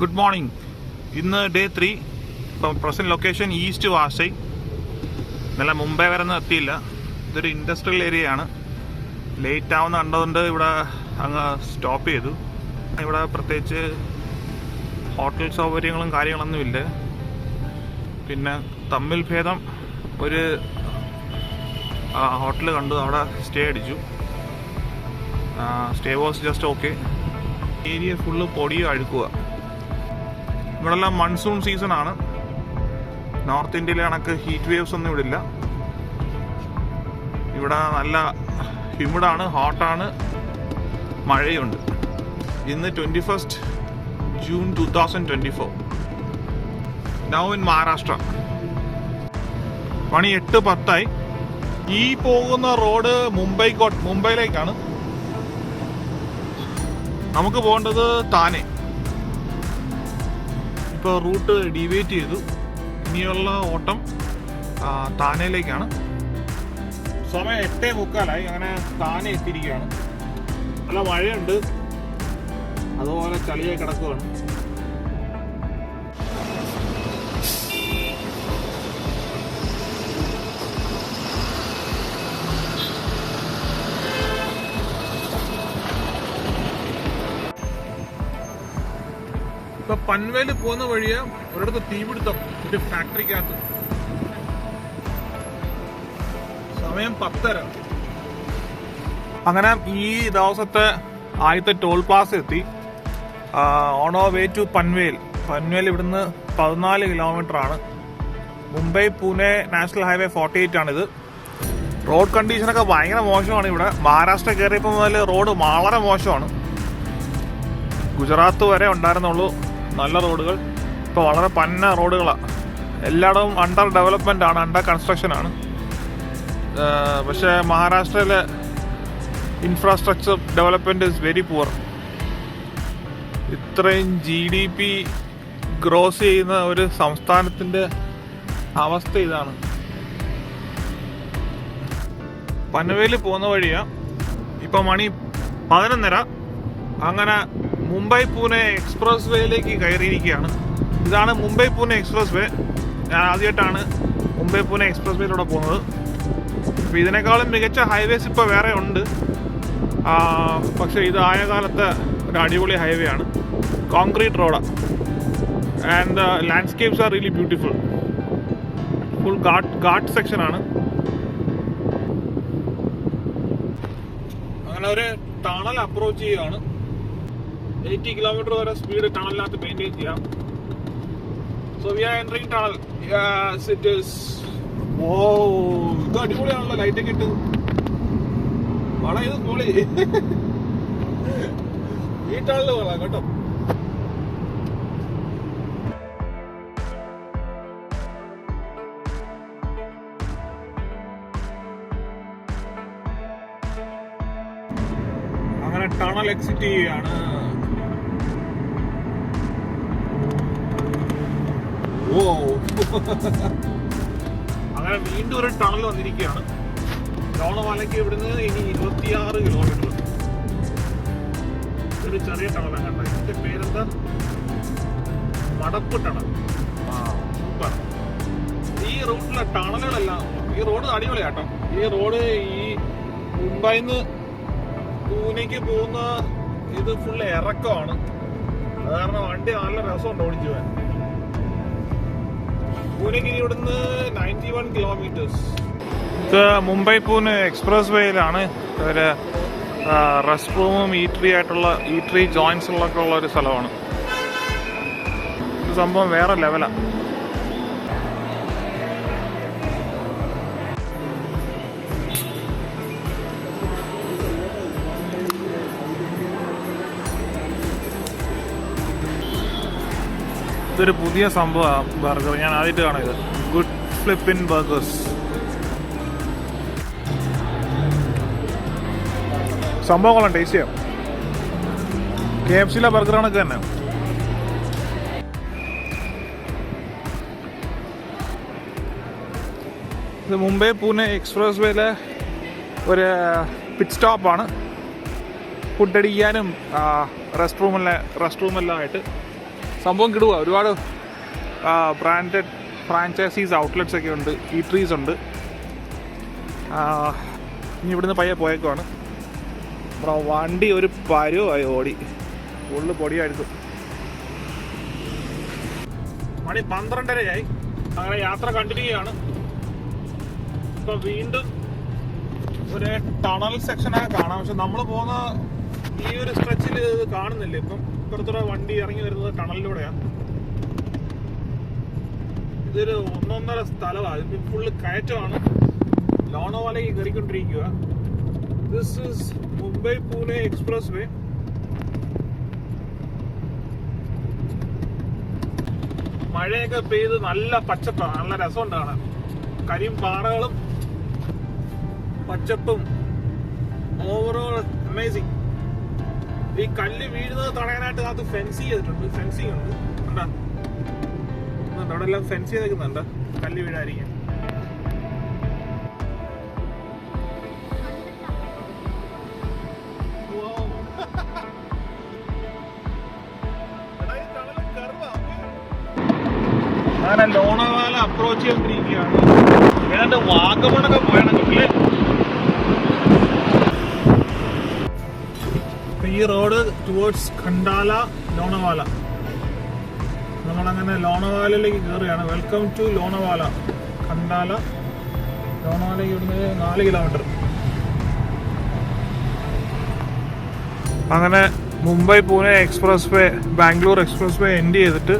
Good morning. ഇന്ന് day three. Present location East Vasai. ഇന്നലെ മുംബൈ വരെ ഒന്നും എത്തിയില്ല. ഇതൊരു ഇൻഡസ്ട്രിയൽ ഏരിയ ആണ് ലേറ്റ് ആവുന്ന കണ്ടതുകൊണ്ട് ഇവിടെ അങ്ങ് സ്റ്റോപ്പ് ചെയ്തു. ഇവിടെ പ്രത്യേകിച്ച് ഹോട്ടൽ സൗകര്യങ്ങളും കാര്യങ്ങളൊന്നുമില്ല പിന്നെ തമ്മിൽ ഭേദം ഒരു ഹോട്ടൽ കണ്ടു. അവിടെ സ്റ്റേ അടിച്ചു. Stay was just okay. Area full പൊടിയും അഴുക്കുക ഇവിടെല്ലാം മൺസൂൺ സീസൺ ആണ്. നോർത്ത് ഇന്ത്യയിലെ കണക്ക് ഹീറ്റ് വേവ്സ് ഒന്നും ഇവിടെ ഇല്ല. ഇവിടെ നല്ല ഹ്യൂമിഡാണ് ഹോട്ടാണ് മഴയുണ്ട്. ഇന്ന് twenty first June two thousand twenty four now in Maharashtra മണി എട്ട് പത്തായി. ഈ പോകുന്ന റോഡ് മുംബൈക്കോട്ട് മുംബൈയിലേക്കാണ്. നമുക്ക് പോകേണ്ടത് താനെ. ഇപ്പോൾ റൂട്ട് ഡീവിയേറ്റ് ചെയ്തു. ഇനിയുള്ള ഓട്ടം താനയിലേക്കാണ്. സമയം എട്ടേ മുക്കാലായി. അങ്ങനെ താനെ എത്തിയിരിക്കുകയാണ്. നല്ല മഴയുണ്ട്. അതുപോലെ ചളിയായി കിടക്കുകയാണ് പൻവേൽ പോകുന്ന വഴിയെ ഒരിടത്ത് തീപിടുത്തം ഒരു ഫാക്ടറിക്കകത്ത്. സമയം പത്തര. അങ്ങനെ ഈ ദിവസത്തെ ആദ്യത്തെ ടോൾ പ്ലാസ് എത്തി. On our way to Panvel. Panvel ഇവിടുന്ന് പതിനാല് കിലോമീറ്റർ ആണ്. Mumbai Pune national highway forty eight ആണിത് റോഡ് കണ്ടീഷനൊക്കെ ഭയങ്കര മോശമാണ് ഇവിടെ. മഹാരാഷ്ട്ര കയറിയപ്പോൾ മുതൽ റോഡ് വളരെ മോശമാണ്. ഗുജറാത്ത് വരെ ഉണ്ടായിരുന്നുള്ളൂ. നല്ല റോഡുകൾ. ഇപ്പോൾ വളരെ പന്ന റോഡുകളാണ് എല്ലായിടവും അണ്ടർ ഡെവലപ്മെന്റ് ആണ് അണ്ടർ കൺസ്ട്രക്ഷൻ ആണ്. പക്ഷേ മഹാരാഷ്ട്രയിലെ infrastructure development is very poor ഇത്രയും ജി ഡി പി ഗ്രോസ് ചെയ്യുന്ന ഒരു സംസ്ഥാനത്തിന്റെ അവസ്ഥ ഇതാണ്. പനവേലി പോകുന്ന വഴിയാണ് ഇപ്പം മണി പതിനൊന്നര. അങ്ങനെ മുംബൈ പൂനെ എക്സ്പ്രസ് വേയിലേക്ക് കയറിയിരിക്കുകയാണ്. ഇതാണ് മുംബൈ പൂനെ എക്സ്പ്രസ് വേ ഞാൻ ആദ്യമായിട്ടാണ് മുംബൈ പൂനെ എക്സ്പ്രസ് വേയിലൂടെ പോകുന്നത്. അപ്പോൾ ഇതിനേക്കാളും മികച്ച ഹൈവേസ് ഇപ്പോൾ വേറെ ഉണ്ട്. പക്ഷേ ഇത് ആയ കാലത്തെ ഒരു അടിപൊളി ഹൈവേ ആണ്. കോൺക്രീറ്റ് റോഡാണ് and the landscapes are really beautiful full ghat ghat section ആണ്. അങ്ങനെ ഒരു ടണൽ അപ്രോച്ച് ചെയ്യുകയാണ് എയ്റ്റി കിലോമീറ്റർ വരെ സ്പീഡ് ടണലിനകത്ത് മെയിന്റെയിൻ ചെയ്യാം. So we are entering tunnel it oh ഇത് അടിപൊളിയാണല്ലോ ലൈറ്റ് ഒക്കെ ഇട്ട്. വളരെ ഇത് പൊളി. ഈ ടണൽ കൊള്ളാം കേട്ടോ. അങ്ങനെ ടണൽ എക്സിറ്റ് ചെയ്യുകയാണ് ഓ അങ്ങനെ വീണ്ടും ഒരു ടണൽ വന്നിരിക്കുകയാണ്. ലോണവാലയ്ക്ക് ഇവിടുന്ന് ഇനി ഇരുപത്തിയാറ് കിലോമീറ്റർ ഒരു ചെറിയ ടണലാണ് കണ്ടത് ഇതിന്റെ പേരെന്താ? മടപ്പ് ടണൽ. സൂപ്പർ. ഈ റൂട്ടിലെ ടണലുകളെല്ലാം ഈ റോഡ് അടിപൊളിയാട്ടോ. ഈ റോഡ് ഈ മുംബൈന്ന് പൂനെക്ക് പോകുന്ന ഇത് ഫുൾ ഇറക്കമാണ്. അത് കാരണം വണ്ടി നല്ല രസമുണ്ട് ഓടിച്ചു പോകാൻ കിലോമീറ്റേഴ്സ് ഇത് മുംബൈ പൂനെ എക്സ്പ്രസ് വേയിലാണ് ഒരു റെസ്റ്റ് റൂമും ഈട്രി ആയിട്ടുള്ള ഈട്രി ജോയിൻസുകളൊക്കെ ഉള്ള ഒരു സ്ഥലമാണ്. സംഭവം വേറെ ലെവലാണ് ഇതൊരു പുതിയ സംഭവമാണ് ബർഗർ ഞാൻ ആദ്യമായിട്ട് കാണും ഇത്. ഗുഡ് ഫ്ലിപ്പിൻ ബർഗേഴ്സ് സംഭവം കൊള്ളാം ടേസ്റ്റ് ചെയ്യാം. കെ എഫ് സിയിലെ ബർഗർ കണക്ക് തന്നെ. ഇത് മുംബൈ പൂനെ എക്സ്പ്രസ് വേയിലെ ഒരു പിറ്റ് സ്റ്റോപ്പാണ് ഫുഡ് അടിക്കാനും റെസ്റ്റ് റൂമിലെ റെസ്റ്റ് റൂമെല്ലാം ആയിട്ട് സംഭവം കിടുക ഒരുപാട് ബ്രാൻഡഡ് ഫ്രാഞ്ചൈസീസ് ഔട്ട്ലെറ്റ്സ് ഒക്കെ ഉണ്ട്. ഈ ട്രീസ് ഉണ്ട് ഇനി ഇവിടുന്ന് പയ്യെ പോയേക്കുവാണ്. ബ്രോ വണ്ടി ഒരു പരുവായി ഓടി. ഉള്ളു പൊടിയായിരുന്നു. മണി പന്ത്രണ്ടരയായി. അങ്ങനെ യാത്ര കണ്ടിന്യൂ ചെയ്യാണ് ഇപ്പൊ വീണ്ടും ഒരു ടണൽ സെക്ഷനൊക്കെ കാണാം. പക്ഷെ നമ്മൾ പോകുന്ന ഈ ഒരു സ്ട്രെച്ചിൽ കാണുന്നില്ല ഇപ്പം. ഇപ്പുറത്തൂടെ വണ്ടി ഇറങ്ങി വരുന്നത് ടണലിലൂടെയാണ് ഇതൊരു ഒന്നൊന്നര സ്ഥലമാണ് ഇപ്പം ഫുള്ള് കയറ്റമാണ്. ലോണോവാലയ്ക്ക് കയറിക്കൊണ്ടിരിക്കുക this is Mumbai Pune expressway മഴയൊക്കെ പെയ്ത് നല്ല പച്ചപ്പാണ് നല്ല രസമുണ്ട് കാണാൻ കരിയും പാറകളും പച്ചപ്പും. ഓവറോൾ അമേസിങ് ഈ കല്ല് വീഴുന്നത് തടയാനായിട്ട് അത് ഫെൻസ് ചെയ്തിട്ടുണ്ട്. ഫെൻസിങ് ഉണ്ട്. കണ്ടാ? അവിടെ എല്ലാം ഫെൻസ് ചെയ്തേക്കുന്നുണ്ട് കല്ല് വീഴാതിരിക്കാൻ. അങ്ങനെ ലോണവാല അപ്രോച്ച് ചെയ്തിരിക്കുകയാണ് ഏതാണ്ട് വാഗമണൊക്കെ പോയാണെങ്കിൽ ഈ റോഡ് ടുവേർഡ്സ് ഖണ്ടാല ലോണവാല. നമ്മളങ്ങനെ ലോണവാലയിലേക്ക് കയറുകയാണ് വെൽക്കം ടു ലോണവാല. ഖണ്ടാല ലോണവാലയ്ക്ക് ഇവിടുന്ന് നാല് കിലോമീറ്റർ അങ്ങനെ Mumbai Pune expressway Bangalore expressway end ചെയ്തിട്ട്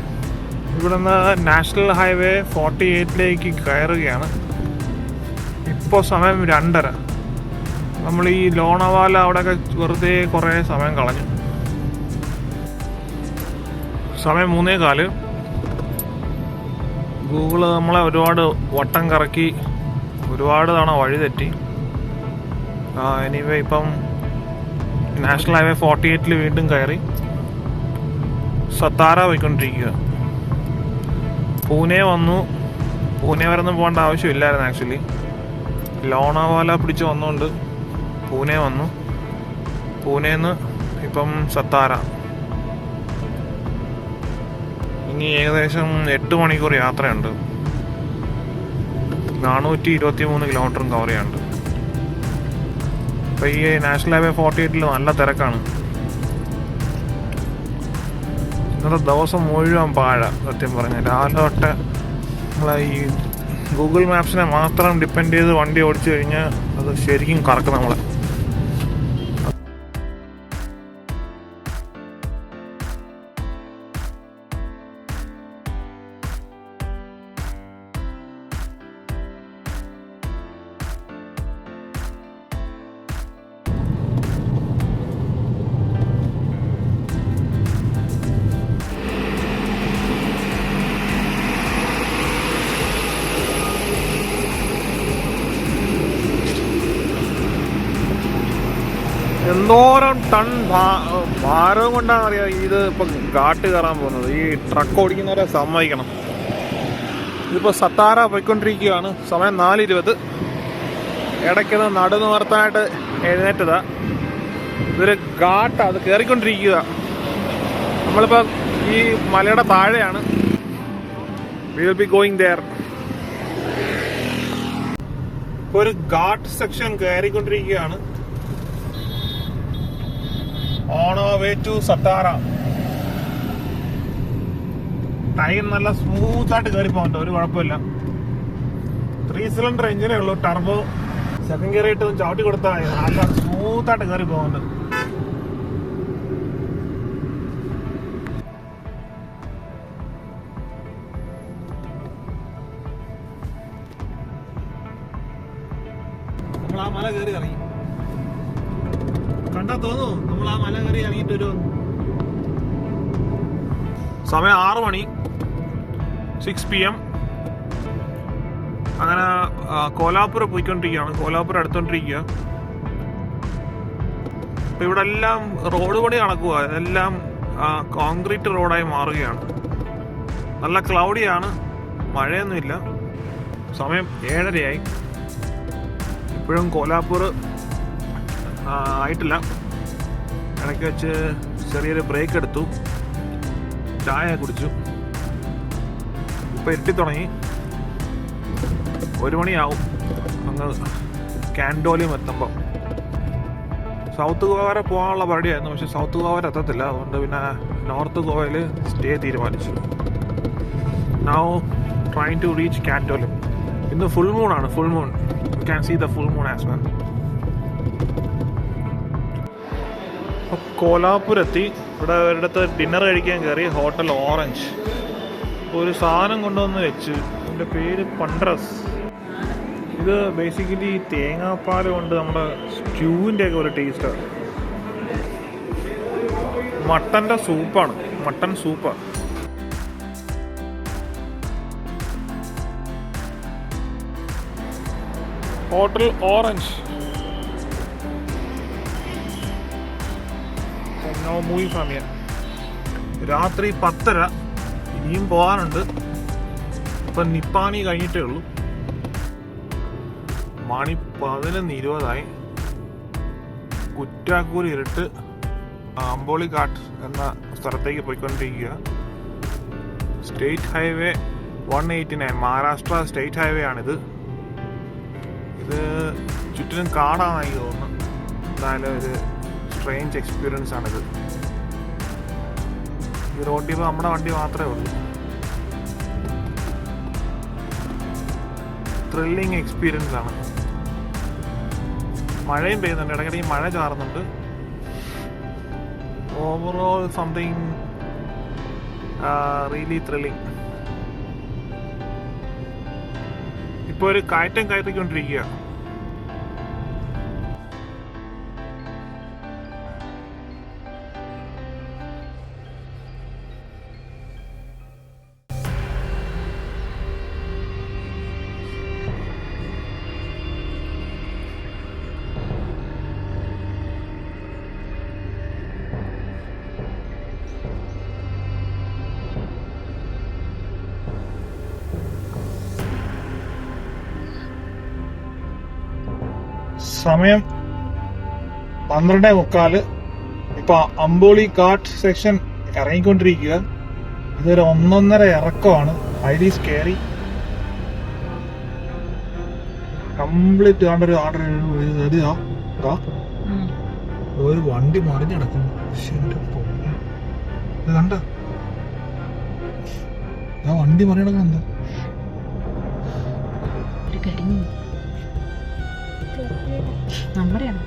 ഇവിടുന്ന് നാഷണൽ ഹൈവേ ഫോർട്ടി എയ്റ്റിലേക്ക് കയറുകയാണ്. ഇപ്പോൾ സമയം രണ്ടര. നമ്മൾ ഈ ലോണവാല അവിടെയൊക്കെ വെറുതെ കുറേ സമയം കളഞ്ഞു. സമയം മൂന്നേ കാൽ. ഗൂഗിൾ നമ്മളെ ഒരുപാട് വട്ടം കറക്കി ഒരുപാട് തവണ വഴി തെറ്റി. എനിവേ ഇപ്പം നാഷണൽ ഹൈവേ ഫോർട്ടി എയ്റ്റിൽ വീണ്ടും കയറി സത്താര പോയിക്കൊണ്ടിരിക്കുക പൂനെ വന്നു. പൂനെ വരെ ഒന്നും പോകേണ്ട ആവശ്യമില്ലായിരുന്നു ആക്ച്വലി ലോണാവാല പിടിച്ച് വന്നുകൊണ്ട് പൂനെ വന്നു. പൂനെന്ന് ഇപ്പം സത്താര. ഇനി ഏകദേശം എട്ട് മണിക്കൂർ യാത്രയുണ്ട്. നാനൂറ്റി ഇരുപത്തി മൂന്ന് കിലോമീറ്ററും കവർ ചെയ്യാനുണ്ട്. അപ്പോൾ ഈ നാഷണൽ ഹൈവേ ഫോർട്ടി എയ്റ്റിൽ നല്ല തിരക്കാണ്. ഇന്നത്തെ ദിവസം മുഴുവൻ പാഴ സത്യം പറഞ്ഞ രാവിലെ തൊട്ട് നമ്മളെ ഈ ഗൂഗിൾ മാപ്സിനെ മാത്രം ഡിപ്പെൻഡ് ചെയ്ത് വണ്ടി ഓടിച്ചു കഴിഞ്ഞാൽ അത് ശരിക്കും കറക്കും നമ്മളെ. എന്തോരം ടൺ ഭാരവും കൊണ്ടാണ് അറിയാം ഇത് ഇപ്പൊ കാട്ട് കയറാൻ പോകുന്നത്. ഈ ട്രക്ക് ഓടിക്കുന്നവരെ സമ്മതിക്കണം. ഇതിപ്പോ സത്താര പോയിക്കൊണ്ടിരിക്കുകയാണ്. സമയം നാല് ഇരുപത് ഇടയ്ക്കത് നടു നിവർത്താനായിട്ട് എഴുന്നേറ്റതാ. ഇതൊരു ഘാട്ടാ. അത് കയറിക്കൊണ്ടിരിക്കുക. നമ്മളിപ്പോ ഈ മലയുടെ താഴെയാണ്. We will be going there ഒരു ghat section കയറിക്കൊണ്ടിരിക്കുകയാണ്. On way to Satara time നല്ല സ്മൂത്ത് ആയിട്ട് കയറി പോകണ്ട ഒരു കുഴപ്പമില്ല. ത്രീ സിലിണ്ടർ എഞ്ചിനേ ഉള്ളൂ. ടർബോ സെക്കൻഡ് ഗിയർ ഇട്ട് ചവിട്ടി കൊടുത്താൽ നല്ല സ്മൂത്ത് ആയിട്ട് കയറി പോകുന്നുണ്ട് നമ്മൾ ആ മല കയറി ഇറങ്ങി. കണ്ടാ തോന്നുന്നു. നമ്മൾ ആ മല കയറി ഇറങ്ങിയിട്ട് സമയം ആറ് മണി. സിക്സ് പി എം അങ്ങനെ ആ, കോലാപ്പുര പോയിക്കൊണ്ടിരിക്കുകയാണ്. കോലാപ്പുര അടുത്തോണ്ടിരിക്കുക. അപ്പൊ ഇവിടെ എല്ലാം റോഡ് പണി നടക്കുക. എല്ലാം കോൺക്രീറ്റ് റോഡായി മാറുകയാണ്. നല്ല ക്ലൗഡിയാണ് മഴയൊന്നുമില്ല. സമയം ഏഴരയായി. ഇപ്പോഴും കോലാപ്പൂർ ആയിട്ടില്ല. ഇടയ്ക്ക് വെച്ച് ചെറിയൊരു ബ്രേക്ക് എടുത്തു. ചായ കുടിച്ചു. ഇപ്പൊ ഇരുട്ടി തുടങ്ങി. ഒരു മണിയാവും. അങ്ങ് കാൻഡോലിയും എത്തുമ്പോൾ സൗത്ത് ഗോവ വരെ പോകാനുള്ള പരിപാടിയായിരുന്നു. പക്ഷെ സൗത്ത് ഗോവ വരെ എത്തത്തില്ല. അതുകൊണ്ട് പിന്നെ നോർത്ത് ഗോവയിൽ സ്റ്റേ തീരുമാനിച്ചു. Now try to reach Candolim ഇന്ന് ഫുൾ മൂൺ ആണ്. Full moon you can see the full moon as well കോലാപുരെത്തി ഇവിടെ ഒരിടത്ത് ഡിന്നർ കഴിക്കാൻ കയറി ഹോട്ടൽ ഓറഞ്ച് ഒരു സാധനം കൊണ്ടുവന്ന് വെച്ച്. ഇതിന്റെ പേര് പണ്ട്രസ് ഇത് ബേസിക്കലി തേങ്ങാപ്പാൽ കൊണ്ട് നമ്മുടെ സ്റ്റ്യൂവിന്റെ ഒക്കെ ഒരു ടേസ്റ്റാണ് മട്ടന്റെ സൂപ്പാണ് മട്ടൻ സൂപ്പാണ് ഹോട്ടൽ ഓറഞ്ച് നോ മൂവി സമയം രാത്രി പത്തര ഇനിയും പോകാനുണ്ട്. ഇപ്പം നിപ്പാണി കഴിഞ്ഞിട്ടേ ഉള്ളൂ. മണി പതിനൊന്ന് ഇരുപതായി. കുറ്റാക്കൂർ ഇരുട്ട് അമ്പോളിഘാട്ട് എന്ന സ്ഥലത്തേക്ക് പോയിക്കൊണ്ടിരിക്കുക. State highway one eighty nine Maharashtra state highway ആണിത് ഇത് ചുറ്റിനും കാടാണെന്ന് തോന്നുന്നു. എന്തായാലും ഒരു സ്ട്രേഞ്ച് എക്സ്പീരിയൻസ് ആണിത്. ഈ റോഡിൽ ഇപ്പോൾ നമ്മുടെ വണ്ടി മാത്രമേ ഉള്ളൂ. ത്രില്ലിങ് എക്സ്പീരിയൻസ് ആണ്. മഴയും പെയ്യുന്നുണ്ട്. ഇടയ്ക്കിടയ്ക്ക് മഴ ചാറുന്നുണ്ട്. ഓവറോൾ സംതിങ് റിയലി ത്രില്ലിങ് ഇപ്പോൾ ഒരു കയറ്റം കയറ്റിക്കൊണ്ടിരിക്കുക സമയം പന്ത്രണ്ടേ മുക്കാൽ. ഇപ്പൊ അമ്പോളി കാട്ട് സെക്ഷൻ ഇറങ്ങിക്കൊണ്ടിരിക്കുക. ഇതൊരു ഒന്നൊന്നര ഇറക്കമാണ്. Highly scary. കംപ്ലീറ്റ് ആണ്ടൊരു ആർഡർ ഒരു വണ്ടി മറിഞ്ഞു കിടക്കുന്നു. കണ്ട? വണ്ടി മറിഞ്ഞടക്കണം എന്താ നമ്മുടെയാണ്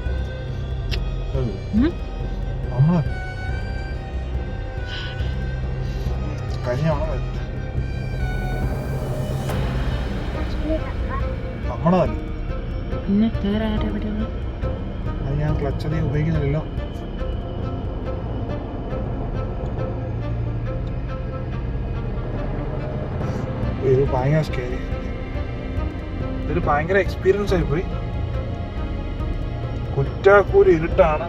പിന്നെ വേറെ? അത് ഞാൻ ക്ലച്ചതി ഉപയോഗിക്കുന്നില്ലല്ലോ. ഇത് ഭയങ്കര സ്കേരി ഇതൊരു ഭയങ്കര എക്സ്പീരിയൻസ് ആയിപ്പോയി പോയി. കുറ്റാക്കൂര് ഇരുട്ടാണ്.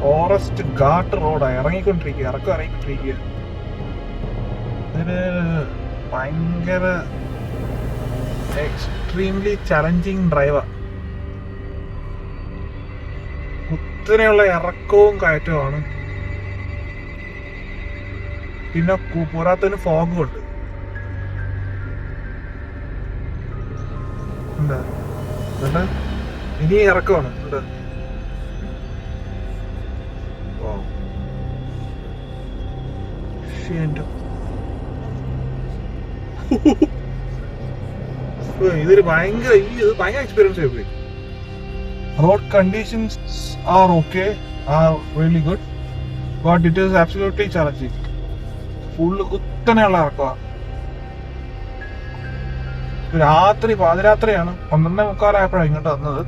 ഫോറസ്റ്റ് ഘാട്ട് റോഡാണ് ഇറങ്ങിക്കൊണ്ടിരിക്കുക. ഇറക്കം ഇറങ്ങിക്കൊണ്ടിരിക്കുക. ഇതിന് ഭയങ്കര എക്സ്ട്രീംലി ചലഞ്ചിങ് ഡ്രൈവർ കുത്തനെയുള്ള ഇറക്കവും കയറ്റവുമാണ്. പിന്നെ പോരാത്തതിന് ഫോഗും ഉണ്ട്. എന്താ ഇനി ഇറക്കമാണ്. എന്താ ഏ, ഇതൊരു ഭയങ്കര ഈ ഇത് ഭയങ്കര എക്സ്പീരിയൻസ് ആയിപ്പോയി road conditions are okay are really good but it is absolutely challenging. Full കുത്തനെയുള്ള ഇറക്കുക രാത്രി പാതിരാത്രിയാണ്. പന്ത്രണ്ടേ മുക്കാലായപ്പോഴാണ് ഇങ്ങോട്ട് വന്നത്.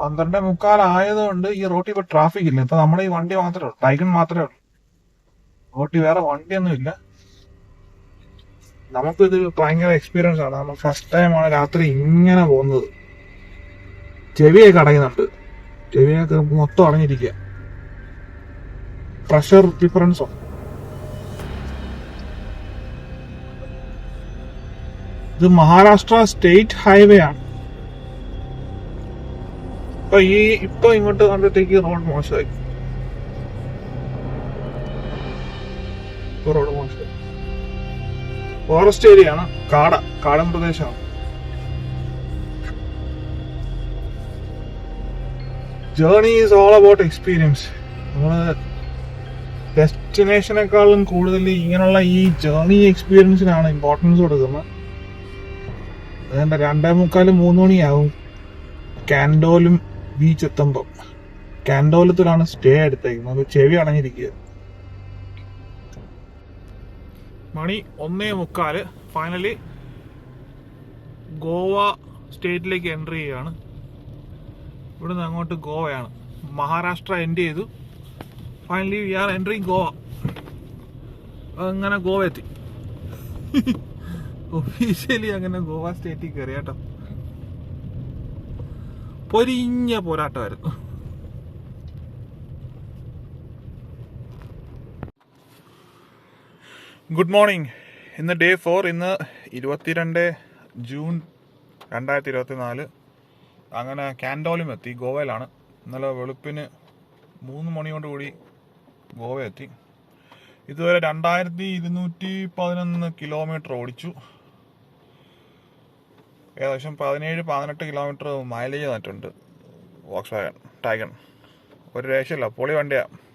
പന്ത്രണ്ടേ മുക്കാലായതുകൊണ്ട് ഈ റോട്ടിൽ ഇപ്പോൾ ട്രാഫിക് ഇല്ല. ഇപ്പൊ നമ്മുടെ ഈ വണ്ടി മാത്രമേ ഉള്ളൂ. ടൈഗൺ മാത്രമേ ഉള്ളൂ. റോട്ടിൽ വേറെ വണ്ടിയൊന്നും ഇല്ല. നമുക്കിത് ഭയങ്കര എക്സ്പീരിയൻസ് ആണ്. നമ്മൾ ഫസ്റ്റ് ടൈമാണ് രാത്രി ഇങ്ങനെ പോകുന്നത്. ചെവിയൊക്കെ അടയുന്നുണ്ട്. ചെവിയൊക്കെ മൊത്തം അടഞ്ഞിരിക്കുക പ്രഷർ ഡിഫറൻസോ ഇത് മഹാരാഷ്ട്ര സ്റ്റേറ്റ് ഹൈവേ ആണ്. ഇപ്പൊ ഈ ഇപ്പൊ ഇങ്ങോട്ട് കണ്ടിട്ടേക്ക് റോഡ് മോശമായി. ഫോറസ്റ്റ് ഏരിയ ആണ് കാട. കാടൻ പ്രദേശമാണ്. Journey is all about experience നമ്മൾ ഡെസ്റ്റിനേഷനേക്കാളും കൂടുതൽ ഇങ്ങനെയുള്ള ഈ ജേർണി എക്സ്പീരിയൻസിനാണ് ഇമ്പോർട്ടൻസ് കൊടുക്കുന്നത്. അതുകൊണ്ട് രണ്ടേ മുക്കാലും മൂന്ന് മണിയാവും കാൻഡോലും ബീച്ച് എത്തുമ്പോൾ കാൻഡോലത്തിലാണ് സ്റ്റേ എടുത്തേക്കുന്നത്. ചെവി അടഞ്ഞിരിക്കുക മണി ഒന്നേ മുക്കാൽ. ഫൈനലി ഗോവ സ്റ്റേറ്റിലേക്ക് എൻട്രി ചെയ്യുകയാണ് ഇവിടുന്ന് അങ്ങോട്ട് ഗോവയാണ്. മഹാരാഷ്ട്ര എൻഡ് ചെയ്തു. Finally we are entering Goa. അങ്ങനെ ഗോവ എത്തി. ഒഫീഷ്യലി അങ്ങനെ ഗോവ സ്റ്റേറ്റിൽ കയറി കേട്ടോ. പൊരിഞ്ഞ പോരാട്ടമായിരുന്നു. ഗുഡ് മോർണിംഗ് ഇന്ന് ഡേ ഫോർ ഇന്ന് ഇരുപത്തിരണ്ട് ജൂൺ രണ്ടായിരത്തി ഇരുപത്തി നാല് അങ്ങനെ കാൻഡോലും എത്തി ഗോവയിലാണ്. ഇന്നലെ വെളുപ്പിന് മൂന്ന് മണിയോട് കൂടി ഗോവ എത്തി. ഇതുവരെ രണ്ടായിരത്തി ഇരുന്നൂറ്റി പതിനൊന്ന് കിലോമീറ്റർ ഓടിച്ചു. ഏകദേശം പതിനേഴ് പതിനെട്ട് കിലോമീറ്റർ മൈലേജ് തന്നിട്ടുണ്ട് വോക്സ് വാഗൺ ടൈഗൺ ഒരു രക്ഷയില്ല പൊളി വണ്ടിയാണ്